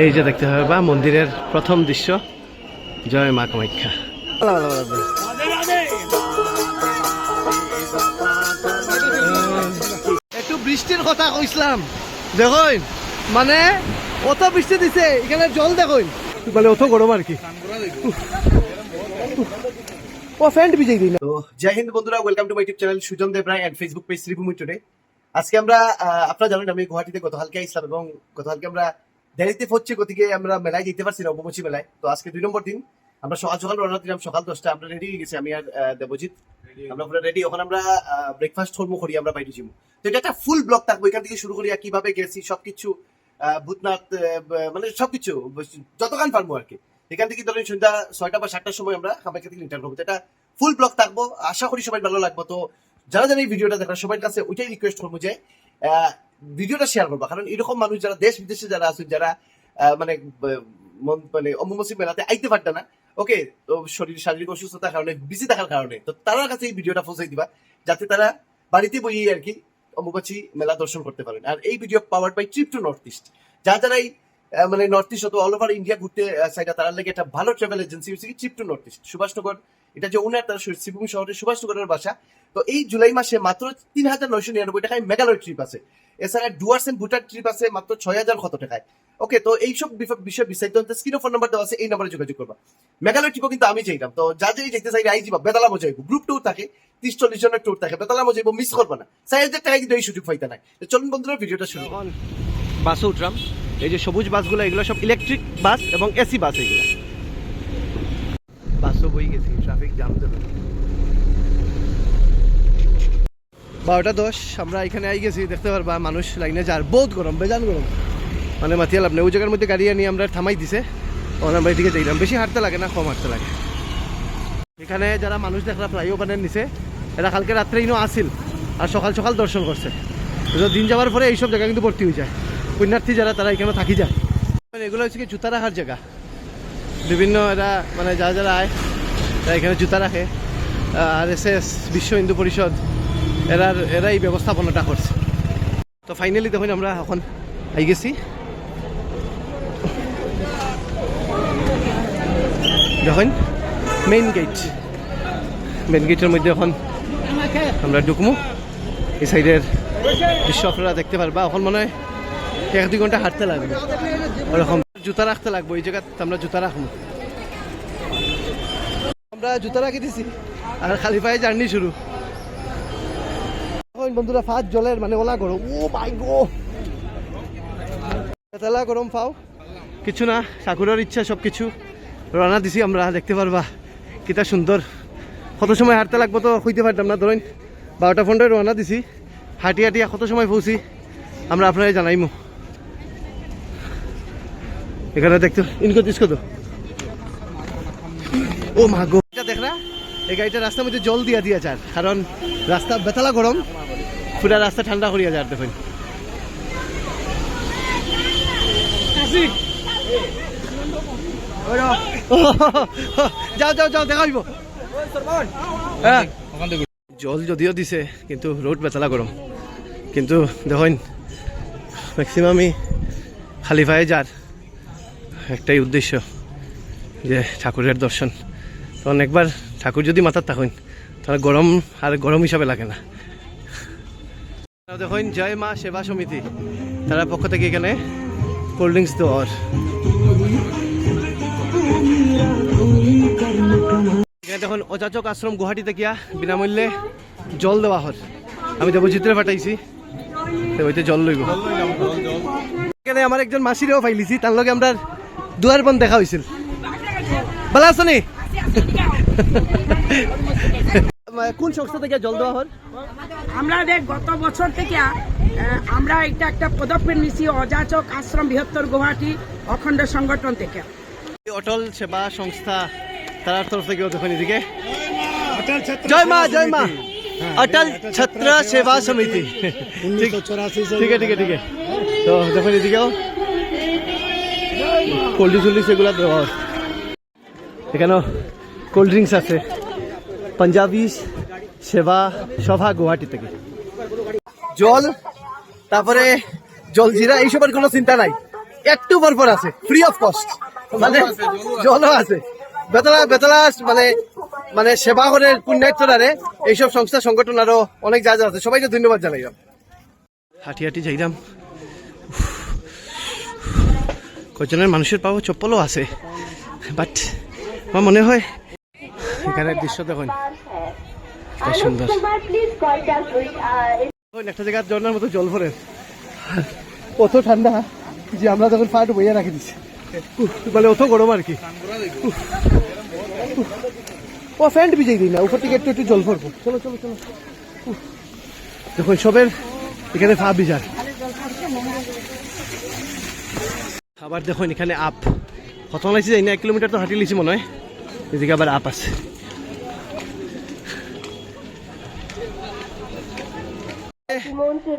এই যে দেখতে হবে বা মন্দিরের প্রথম দৃশ্য। জয় মা কামাখ্যা। একটু বৃষ্টির কথা কইছিলাম। দেখুন মানে অত বৃষ্টি দিছে এখানে জল দেখুন মানে অত গরম আর কি। ও ভিজে দিই তো জয় হিন্দ বন্ধুরা welcome to my YouTube channel Sujan Deb Roy and Facebook page Sribhumi today আজকে আমরা আপনারা জানেন আমি গুয়াহাটিতে গতকালকে আসলাম এবং গতকালকে আমরা দেরিতে পড়ছি গতিকে আমরা মেলায় যেতে পারছি না উপমুচি মেলায়। তো আজকে দুই নম্বর দিন। আমরা সকাল সকাল রওনা দিলাম সকাল দশটা আমরা রেডি হয়ে গেছি আমি আর দেবজিৎ। আমরা পুরো রেডি ওখানে আমরা ব্রেকফাস্ট হরমো করি আমরা বাইরে যাব। তো এটা একটা ফুল ব্লক থাকব এখান থেকে শুরু করি আর কীভাবে গেছি সবকিছু ভূতনাথ মানে সবকিছু যতক্ষণ পারব আর কি। এখান থেকে ধরেন সন্ধ্যা ছয়টা বা সাতটার সময় আমরা কামাখ্যা থেকে রিটার্ন করব। এটা ফুল ব্লক থাকব। আশা করি সবাই ভালো লাগবে। তো যারা যারা এই ভিডিওটা দেখেন সবার কাছে ওইটাই রিকোয়েস্ট করব যে ভিডিওটা শেয়ার করব। কারণ এরকম মানুষ যারা দেশ বিদেশে যারা আছেন যারা মানে মানে অম্বুবাসী মেলাতে আইতে পারত না ওকে শরীর, শারীরিক অসুস্থতার কারণে বিজি থাকার কারণে, তো তার কাছে এই ভিডিওটা পৌঁছাই দিবা, যাতে তারা বাড়িতে বইয়ে আর কি অম্বুবাচী মেলা দর্শন করতে পারেন। আর এই video power by trip to north east যা যারা এই মানে নর্থ ইস্ট অত অল ওভার ইন্ডিয়া ঘুরতে চাইটা তার লাগে একটা ভালো ট্রাভেল এজেন্সি হচ্ছে কি trip to north east Subhashnagar, এটা যে উনার, তার শ্রীভূমি শহরের সুভাষনগরের বাসা। তো এই জুলাই মাসে মাত্র তিন হাজার নয়শো নিরানব্বই টাকায় মেঘালয় ট্রিপ আছে। এছাড়া ডুয়ার্স এন্ড ভুটান ট্রিপ আছে মাত্র ছয় হাজার কত টাকায়? ওকে তো এইসব বিষয় বিস্তারিত স্ক্রিনে ফোন নাম্বার দেওয়া আছে, এই নাম্বারে যোগাযোগ করবা। মেঘালয় ট্রিপও কিন্তু আমি চাইলাম, তো যা যাই যেতে চাই আই যাবা বেতালা মজা গ্রুপ ট্যুর থাকে, তিরিশ চল্লিশ জনের ট্যুর থাকে, বেতালা মজা মিস করবা না। চাই হাজার টাকা কিন্তু এই সুযোগ পাইতে নাই। তো চলুন বন্ধুরা, ভিডিওটা শুরু বাসে উঠলাম এই যে সবুজ বাসগুলো, এগুলো সব ইলেকট্রিক বাস এবং এসি বাস এগুলো। বাসও বই গেছি ট্রাফিক জাম দেবে। বারোটা দশ, আমরা এখানে আই গেছি, দেখতে পারবা, মানুষ লাইনে যার বহুত গরম বেজান গরম। মানে মাতিয়া লাভ নেই, ওই জায়গার মধ্যে গাড়ি আনি আমরা থামাই দিছে। ওখানে আমরা এদিকে যাইলাম, বেশি হাঁটতে লাগে না, কম হাঁটতে লাগে। এখানে যারা মানুষ দেখলা ফ্লাইওভারের নিচে, এরা কালকে রাত্রে ইনো আসিল আর সকাল সকাল দর্শন করছে। দিন যাওয়ার পরে এইসব জায়গা কিন্তু ভর্তি হয়ে যায়। পুণ্যার্থী যারা, তারা এখানে থাকি যায়। মানে এগুলো হচ্ছে কি, জুতা রাখার জায়গা। বিভিন্ন এরা মানে যারা যারা আয়, তারা এখানে জুতা রাখে। আর এস এস, বিশ্ব হিন্দু পরিষদ এরার এরা এই ব্যবস্থাপনাটা করছে। তো ফাইনালি দেখুন আমরা এখন আই গেছি। দেখুন মেইন গেট মেইন গেটের মধ্যে এখন আমরা ঢুকমু। এই সাইডের দৃশ্য আপনারা দেখতে পারবা। এখন মনে হয় এক দুই ঘণ্টা হাঁটতে লাগবে। ওরকম জুতা রাখতে লাগবে। এই জায়গাতে আমরা জুতা রাখব। আমরা জুতা রাখি দিছি। আর খালি পায়ে জার্নি শুরু। বন্ধুরা ফাঁস জলের মানে ওলা গরম। ও মাই গো। তেলা গরম পাও। কিছু না, ঠাকুরের ইচ্ছা সব কিছু রানা দিছি আমরা, দেখতে পারবা। কিতা সুন্দর। কত সময় হাঁটতে লাগবো তো হইতে পারতাম না, ধরেন বারোটা ফোনটায় রানা দিছি। হাঁটি হাঁটিয়া কত সময় পৌঁছি, আমরা আপনারা জানাইমু। এখানে দেখতো, ইনকো দিসকো তো। ও মা গো। এটা দেখ না, এই গাড়িটা রাস্তার মধ্যে জল দিয়া দিয়া যার কারণ রাস্তা বেতালা গরম। পুরা রাস্তা ঠান্ডা করিয়া যার দেখুন। যাও যাও যাও দেখা হ্যাঁ জল যদিও দিছে কিন্তু রোড বেতালা গরম কিন্তু দেখুন ম্যাক্সিমামই খালি পায়ে যার একটাই উদ্দেশ্য যে ঠাকুরের দর্শন তখন একবার ঠাকুর যদি মাথার থাকুন তাহলে গরম আর গরম হিসাবে লাগে না। দেখুন জয় মা সেবা সমিতি। তারা পক্ষ থেকে এখানে কোল্ড ড্রিঙ্কস দেওয়ার। এখানে দেখুন অযাচক আশ্রম গুয়াহাটিতে গিয়া বিনামূল্যে জল দেওয়া হর আমি দেবচিত্রে পাঠাইছি তো ওইতে জল লইব। এখানে আমার একজন মাসিরেও পাইলিছি তার লগে আমরা দুয়ার বন দেখা হয়েছিল ভালো আছো নি? কোন সংস্থা থেকে জল দেওয়া আমরা দেখ গত বছর থেকে আমরা এটা একটা পদক্ষেপ নিছি অযাচক আশ্রম বৃহত্তর গুয়াহাটি অখণ্ড সংগঠন থেকে। অটল সেবা সংস্থা তার তরফ থেকে দেখুন এদিকে। জয় মা জয় মা। অটল ছত্র সেবা সমিতি। ঠিক ঠিক আছে ঠিক আছে ঠিক। আছে তো দেখুন এদিকেও কোল্ড ড্রিঙ্কস এগুলো দেওয়া হয়। এখানেও কোল্ড ড্রিঙ্কস আছে। পাঞ্জাবি সেবা সভা গুয়াহাটি থেকে। জল তারপরে জলজিরা এইসবের কোনো চিন্তা নাই। একটু পর পর আছে ফ্রি অফ কস্ট মানে জলও আছে। বেতলা বেতলা মানে মানে সেবা করে পুণ্যার্থরারে এইসব সংস্থা সংগঠন আরও অনেক যা যা আছে সবাইকে ধন্যবাদ জানাইলাম হাঁটি হাঁটি যাইলাম কজনের মানুষের পাবো চপ্পলও আছে বাট আমার মনে হয় এখানের দৃশ্য দেখুন। সুন্দর। প্লিজ কন্ট্যাক্ট উইথ দেখুন, একটা জায়গার ঝর্ণার মতো জল ভরে। কত ঠান্ডা যে আমরা তখন পাট বইয়া রাখি দিচ্ছি উফ, মানে অত গরম আর কি। ও ফ্যান্ট ভিজাই দিই না উপর থেকে একটু একটু জল ভরবো। চলো চলো চলো। উফ। দেখুন সবের এখানে ফা ভিজার আবার দেখুন এখানে আপ। কত লাগছে যাই না এক কিলোমিটার তো হাঁটি লিছি মনে হয়। এদিকে আবার আপ আছে।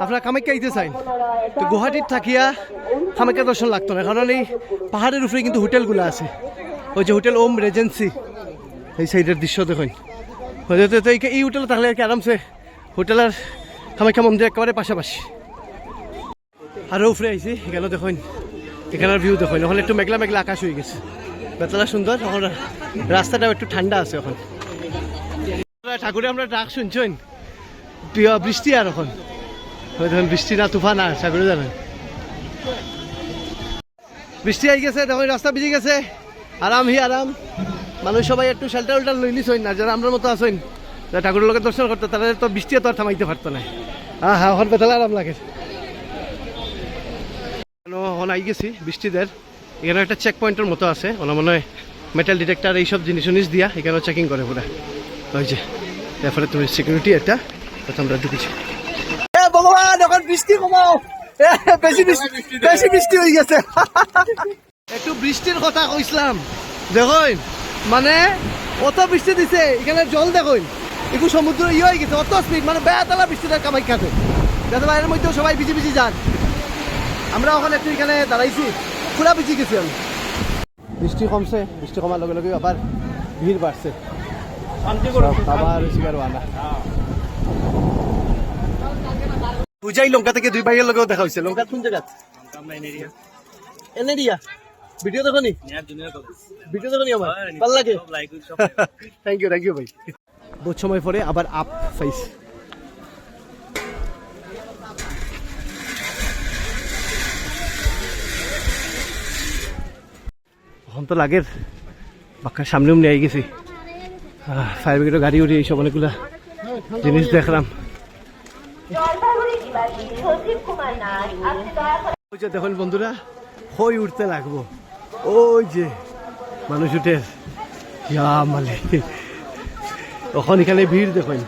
আপনারা কামাখ্যা আইতে চাই। তো গুয়াহাটিত থাকিয়া কামাখ্যা দর্শন লাগতো না, কারণ এই পাহাড়ের উপরে কিন্তু হোটেলগুলো আছে। ওই যে হোটেল ওম রেজেন্সি, এই সাইডের দৃশ্য দেখুন। এই- হোটেলে থাকলে আর কি আরামসে হোটেলের কামাখ্যা মন্দির একেবারে পাশাপাশি। আরও উপরে আইছি এখানে দেখুন, এখানের ভিউ দেখুন। ওখানে একটু মেঘলা মেঘলা আকাশ হয়ে গেছে। বেতলা সুন্দর, এখন রাস্তাটাও একটু ঠান্ডা আছে এখন। ঠাকুরে আমরা ডাক শুনছেন। প্রিয় বৃষ্টি আর এখন। দেখুন, বৃষ্টি না তুফান আর ঠাকুরে জানেন বৃষ্টি আই গেছে, দেখুন রাস্তা ভিজে গেছে। আরাম হি আরাম মানুষ সবাই একটু শেল্টার উল্টার লই নিছেন না যারা আমরা মতো আছেন যারা ঠাকুরের লোকের দর্শন করতে তারা তো বৃষ্টি তো আর থামাইতে পারতো না হ্যাঁ হ্যাঁ এখন বেতলা আরাম লাগে। এখানে আই গেছি বৃষ্টিদের এখানে একটা চেক পয়েন্টের মতো আছে। ওনা মনে হয় মেটাল ডিটেক্টর এইসব জিনিস উনিস দিয়া। এখানে চেকিং করে পুরা ওই যে। তারপরে তুমি সিকিউরিটি একটা কথা আমরা ঢুকেছি। ভগবান এখন বৃষ্টি কমাও। বেশি বৃষ্টি বেশি বৃষ্টি হয়ে গেছে। একটু বৃষ্টির কথা কইছিলাম দেখুন মানে অত বৃষ্টি দিছে এখানে জল দেখুন। একটু সমুদ্র ইয়ে হয়ে গেছে অত স্পিড মানে বেয়াতলা বৃষ্টিটা কামাই খাতে যাতে বাইরের মধ্যেও সবাই ভিজি ভিজি যান। আমরা ওখানে একটু এখানে দাঁড়াইছি পুরা ভিজি গেছি আমি। বৃষ্টি কমছে বৃষ্টি কমার লগে লগে আবার ভিড় বাড়ছে আবার শিকার আনা পূজাই লঙ্কা থেকে দুই ভাইয়ের লগেও দেখা হয়েছে। লঙ্কা কোন জায়গা এনেরিয়া ভিডিও দেখো নি ভিডিও দেখো নি আমার ভালো লাগে? থ্যাংক ইউ থ্যাংক ইউ ভাই। বহুত সময় পরে আবার আপ ফাইস এখন তো লাগের। সামনে উমনি আই গেছি। ফায়ার ব্রিগেডের গাড়ি উড়ি, এইসব অনেকগুলা জিনিস দেখলাম জলপাইগুড়ি নিবাসী সজীব কুমার নাথ আপনি দয়া করে ওই যে দেখুন বন্ধুরা হই উঠতে লাগবো। ওই যে মানুষ উঠে, ইয়া মালে তখন এখানে ভিড় দেখুন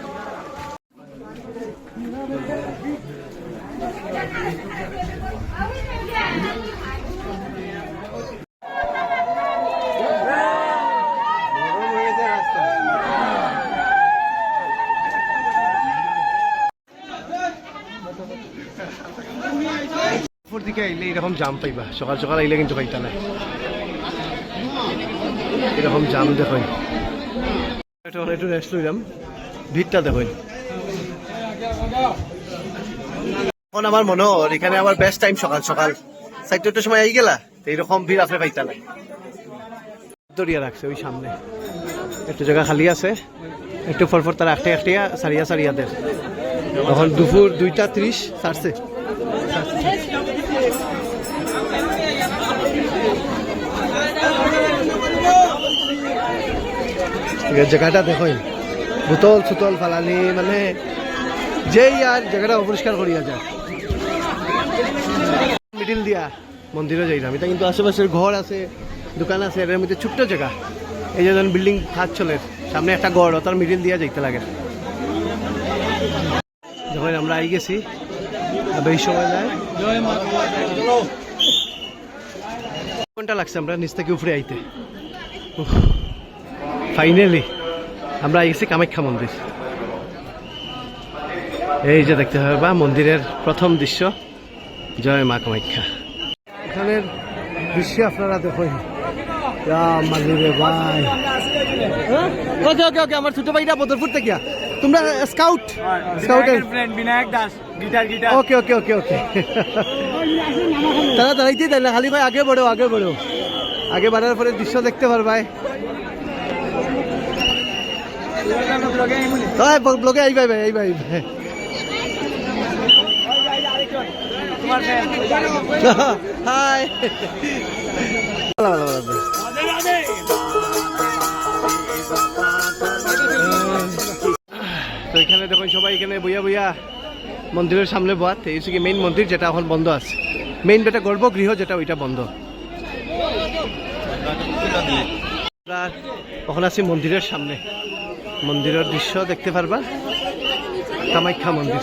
উপর দিকে আইলে এরকম জাম পাইবা। সকাল সকাল আইলে কিন্তু পাইতা না এরকম জাম দেখুন। একটু একটু রেস্ট লইলাম ভিড়টা দেখুন। এখন আমার মনে হয় এখানে আমার বেস্ট টাইম সকাল সকাল। চারটার সময় আই গেলা, এইরকম ভিড় আপনি পাইতা না দরিয়া রাখছে ওই সামনে। একটু জায়গা খালি আছে। একটু পর তারা একটা একটিয়া সারিয়া সারিয়া দেয় তখন দুপুর দুইটা ত্রিশ ছাড়ছে জায়গাটা দেখুন। বোতল সুতল, ফালানি মানে যেই আর জায়গাটা অপরিষ্কার করিয়া যায়। মিডিল দিয়া মন্দিরে যাইলাম। এটা কিন্তু আশেপাশের ঘর আছে, দোকান আছে এর মধ্যে ছোট্ট জায়গা। এই যে যখন বিল্ডিং হাত চলে, সামনে একটা গড়, তার মিডিল দিয়া যাইতে লাগে। যখন আমরা আই গেছি বেশি সময় যায়। ঘণ্টা লাগছে আমরা? নিচ থেকে উপরে আইতে। ফাইনালি আমরা আইছি কামাখ্যা মন্দির। এই যে দেখতে হবে বা মন্দিরের প্রথম দৃশ্য জয় মা কামাখ্যা। এখানের দৃশ্য আপনারা দেখুন। ভাই। ওকে ওকে ওকে আমার ছোট ভাইটা বদরপুর থেকে। তোমরা scout স্কাউটের friend Binayak Das guitar guitar okay okay okay okay. তারা দাঁড়াইতেই দেয় না খালি ভাই আগে বড়ো আগে বড়ো। আগে বাড়ার পরে দৃশ্য দেখতে পারবাই। ব্লগে আইবা ভাই আইবা আইবা হাই। তো এখানে দেখুন সবাই, এখানে বইয়া বইয়া মন্দিরের সামনে বাত এই কি মেইন মন্দির যেটা এখন বন্ধ আছে। মেইন যেটা গর্ভগৃহ, যেটা ওইটা বন্ধ। এখন আছি মন্দিরের সামনে। মন্দিরের দৃশ্য দেখতে পারবা। কামাখ্যা মন্দির।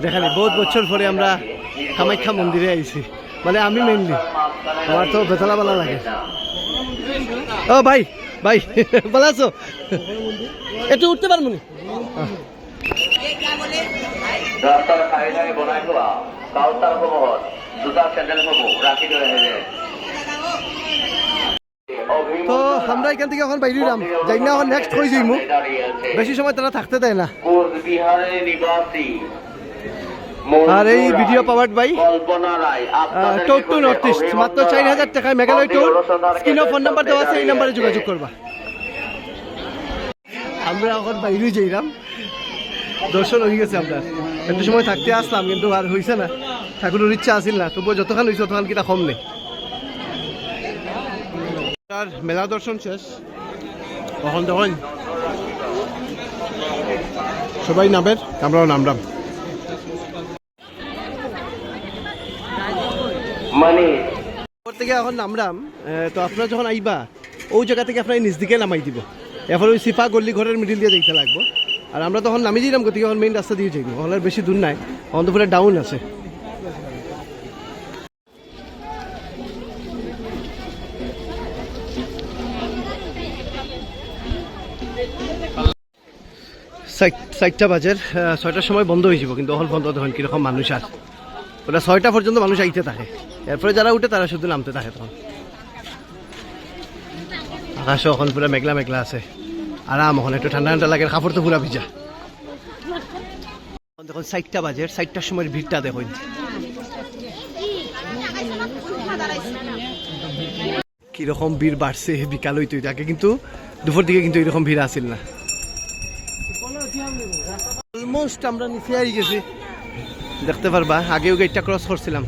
যেখানে বহুত বছর পরে আমরা কামাখ্যা মন্দিরে আইছি। মানে আমি মেইনলি আমার তো বেতলা বেলা লাগে। ও ভাই ভাই, ভালো আছো? একটু উঠতে পারব নি? ঠায়ে বনাই তো আমরা এখান থেকে এখন বাইরে যাম যাই না এখন নেক্সট কই যাইমু? বেশি সময় তারা থাকতে দেয় না। আর এই ভিডিও পাওয়ার বাই টোট টু নর্থ ইস্ট মাত্র চার হাজার টাকায় মেঘালয় টোর স্ক্রিনে ফোন নাম্বার দেওয়া আছে, এই নাম্বারে যোগাযোগ করবা। আমরা এখন বাইরে যাইলাম দর্শন হয়ে গেছে আমরা। একটু সময় থাকতে আসলাম, কিন্তু আর হয়েছে না। ঠাকুরের ইচ্ছা আসিল না। তবুও যতক্ষণ হয়েছে ততক্ষণ কিনা কম নেই। আর মেলা দর্শন শেষ। তখন তখন সবাই নামের আমরাও নামলাম। মানে? থেকে এখন নামলাম তো আপনারা যখন আইবা ওই জায়গা থেকে আপনার নিজ দিকে নামাই দিব। এখন ওই সিফা গল্লি ঘরের মিডিল দিয়ে দেখতে লাগবো। আর আমরা তখন নামি দিলাম গতিকে এখন মেইন রাস্তা দিয়ে যাইব। আর বেশি দূর নাই অন্তপুরে ডাউন আছে। চারটা বাজের ছয়টার সময় বন্ধ হয়ে যাব, কিন্তু অহল বন্ধ তখন কীরকম মানুষ আর। ওটা ছয়টা পর্যন্ত মানুষ আইতে থাকে। এরপরে যারা উঠে তারা শুধু নামতে থাকে তখন। আকাশও এখন পুরো মেঘলা মেঘলা আছে। আরাম এখন, একটু ঠান্ডা ঠান্ডা লাগে, কাপড় তো পুরা ভিজা। দেখুন, চারটা বাজে চারটার সময় ভিড়টা দেখুন। কীরকম ভিড় বাড়ছে, বিকাল হইতে হইতে। আগে কিন্তু দুপুর দিকে কিন্তু এরকম ভিড় আসিল না। অলমোস্ট আমরা নিচে আই গেছি। দেখতে পারবা, আগেও গেটটা ক্রস করছিলাম।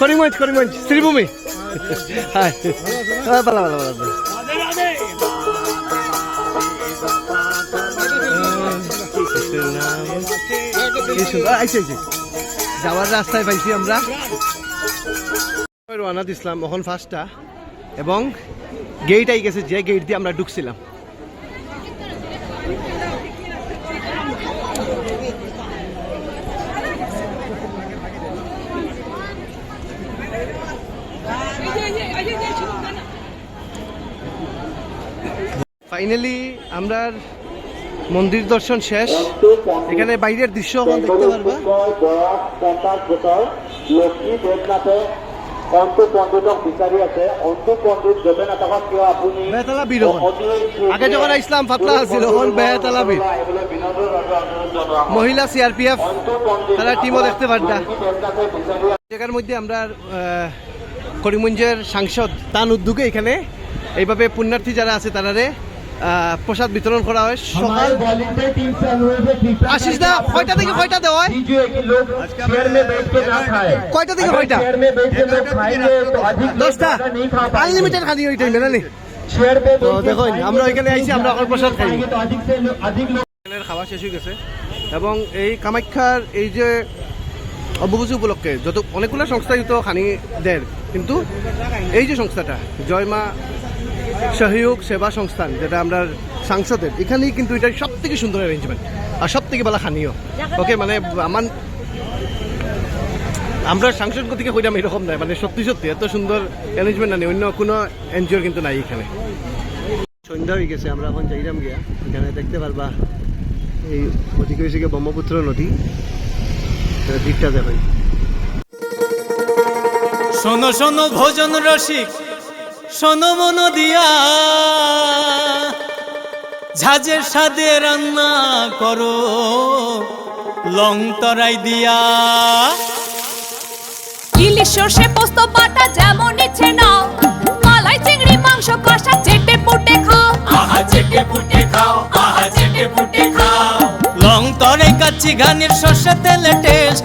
করিমগঞ্জ করিমগঞ্জ, শ্রীভূমি। যাওয়ার রাস্তায় পাইছি আমরা। রওনা দিছিলাম এখন ফার্স্টটা এবং গেট আই গেছে যে গেট দিয়ে আমরা ঢুকছিলাম। ফাইনালি আমরা মন্দির দর্শন শেষ। এখানে বাইরের দৃশ্য দেখতে পারবা। বয়স পঞ্চাশ বছর লক্ষ্মী অন্তু পণ্ডিতক বিচাৰি আছে। অন্তু পণ্ডিত দেৱে নাথাকক কিয় আপুনি বেতালা আগে যখন আইসলাম পাতলা আছিল এখন মহিলা সিআরপিএফ অন্তু তারা টিমও দেখতে বিচাৰি জায়গার মধ্যে আমরা আহ, করিমগঞ্জের সাংসদ তান উদ্যোগে এখানে এইভাবে পুণ্যার্থী যারা আছে তারারে প্রসাদ বিতরণ করা হয়। সকাল আশিস দা কয়টা থেকে কয়টা দেওয়া হয়? কয়টা থেকে কয়টা? দশটা। আনলিমিটেড খালি ওই টাইমে না তো দেখুন আমরা ওইখানে আইছি আমরা অকল প্রসাদ খাই। খাওয়া শেষ হয়ে গেছে। এবং এই কামাখ্যার এই যে অম্বুবাসী উপলক্ষে যত অনেকগুলো সংস্থাই তো খানি দেয় কিন্তু এই যে সংস্থাটা জয়মা সহযোগ সেবা সংস্থান যেটা আমরা সাংসদের এখানেই কিন্তু এটা সব থেকে সুন্দর অ্যারেঞ্জমেন্ট আর সব থেকে ভালো খানিও। ওকে মানে আমার আমরা সাংসদ থেকে কইলাম এরকম নাই মানে সত্যি সত্যি এত সুন্দর অ্যারেঞ্জমেন্ট নেই অন্য কোনো এনজিওর কিন্তু নাই এখানে। সন্ধ্যা হয়ে গেছে আমরা এখন যাইলাম গিয়া এখানে দেখতে পারবা এই ওদিকে হয়েছে ব্রহ্মপুত্র নদী। দিকটা দেখেন শোনো শোনো ভোজন রসিক। শোনো মন দিয়া। ঝাঁঝের সাদে রান্না করো লং তরাই দিয়া। ইলিশ সর্ষে পোস্ত বাটা যেমন ইচ্ছে নাও মালাই চিংড়ি মাংস কষা চেটে পুটে খাও। আহা চেটে পুটে খাও আহা চেটে পুটে খাও। লং তরাই কাচ্চি ঘানির সর্ষে তেলে টেস্ট